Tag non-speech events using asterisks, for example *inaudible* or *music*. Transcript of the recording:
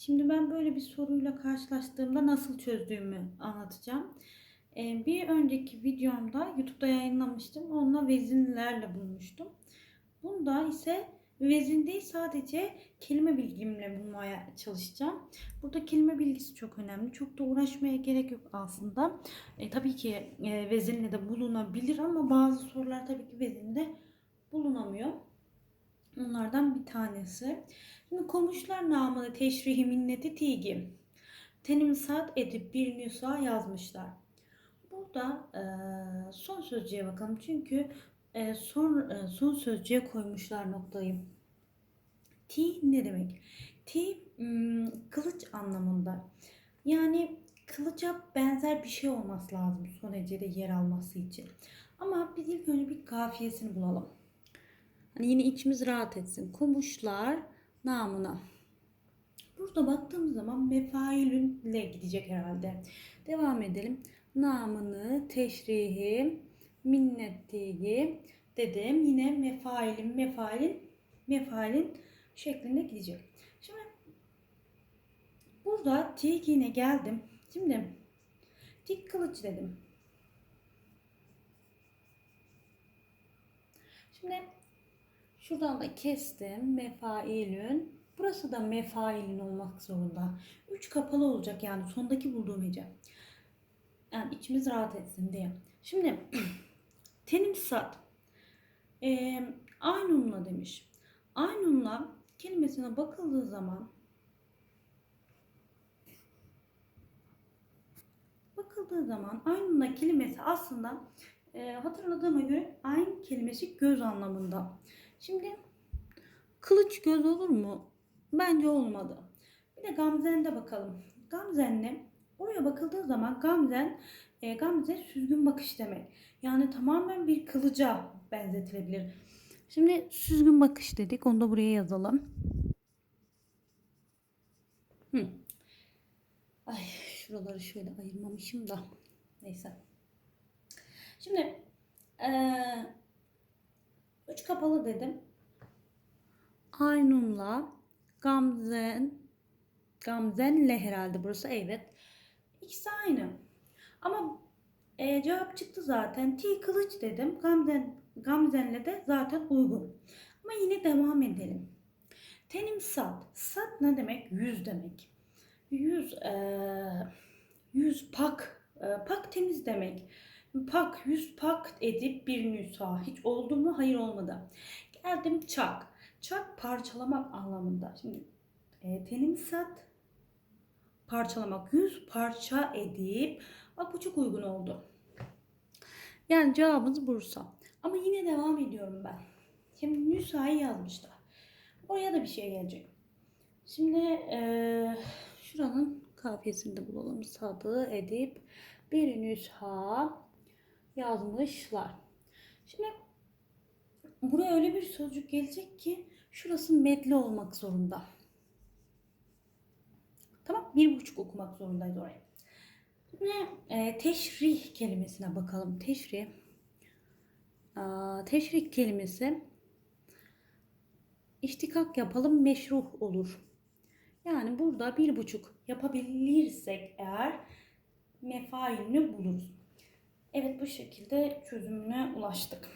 Şimdi ben böyle bir soruyla karşılaştığımda nasıl çözdüğümü anlatacağım. Ee, bir önceki videomda YouTube'da yayınlamıştım. Onunla vezinlerle bulmuştum. Bunda ise vezin değil sadece kelime bilgimle bulmaya çalışacağım. Burada kelime bilgisi çok önemli. Çok da uğraşmaya gerek yok aslında. E, tabii ki e, vezinle de bulunabilir ama bazı sorular tabii ki vezinde bulunamıyor. Onlardan bir tanesi. Şimdi komşular namını teşrihi minneti tigi. Tenim saat edip bir nüsa yazmışlar. Burada e, son sözcüğe bakalım. Çünkü e, son e, son sözcüğe koymuşlar noktayı. Ti ne demek? Ti kılıç anlamında. Yani kılıca benzer bir şey olması lazım son hecede yer alması için. Ama biz ilk önce bir kafiyesini bulalım. Yine içimiz rahat etsin. Komuşlar namına. Burada baktığımız zaman mefailünle gidecek herhalde. Devam edelim. Namını, teşrihi, minnettiği dedim. Yine mefailin, mefailin, mefailin şeklinde gidecek. Şimdi burada tikine geldim. Şimdi tik kılıç dedim. Şimdi Şuradan da kestim. Mefailün. Burası da mefailin olmak zorunda. Üç kapalı olacak yani sondaki bulduğum hece. Yani içimiz rahat etsin diye. Şimdi *clears throat* tenim sat. Ee, aynunla demiş. Aynunla kelimesine bakıldığı zaman bakıldığı zaman aynunla kelimesi aslında e, hatırladığıma göre aynı kelimesi göz anlamında. Şimdi kılıç göz olur mu? Bence olmadı. Bir de Gamze'ne de bakalım. Gamze'nle oraya bakıldığı zaman Gamzen e, Gamze süzgün bakış demek. Yani tamamen bir kılıca benzetilebilir. Şimdi süzgün bakış dedik. Onu da buraya yazalım. Hı. Ay şuraları şöyle ayırmamışım da. Neyse. Şimdi ee, 3 kapalı dedim. Aynun'la Gamzen Gamzen'le herhalde burası evet. İkisi aynı. Ama e, cevap çıktı zaten. T kılıç dedim. Gamzen Gamzen'le de zaten uygun. Ama yine devam edelim. Tenim sat. Sat ne demek? Yüz demek. Yüz e, yüz pak. E, pak temiz demek. Pak, yüz pak edip bir nüsa. Hiç oldu mu? Hayır olmadı. Geldim çak. Çak parçalamak anlamında. Şimdi e, tenim sat parçalamak. Yüz parça edip. Bak uygun oldu. Yani cevabımız Bursa. Ama yine devam ediyorum ben. Şimdi nüshayı yazmışlar. Oraya da bir şey gelecek. Şimdi e, şuranın kafiyesini de bulalım. Sadı edip bir nüsha yazmışlar. Şimdi buraya öyle bir sözcük gelecek ki şurası medli olmak zorunda. Tamam bir buçuk okumak zorundayız oraya. Şimdi e, teşrih kelimesine bakalım. Teşrih. Aa, teşrih kelimesi iştikak yapalım meşruh olur. Yani burada bir buçuk yapabilirsek eğer mefailini buluruz. Evet bu şekilde çözümüne ulaştık.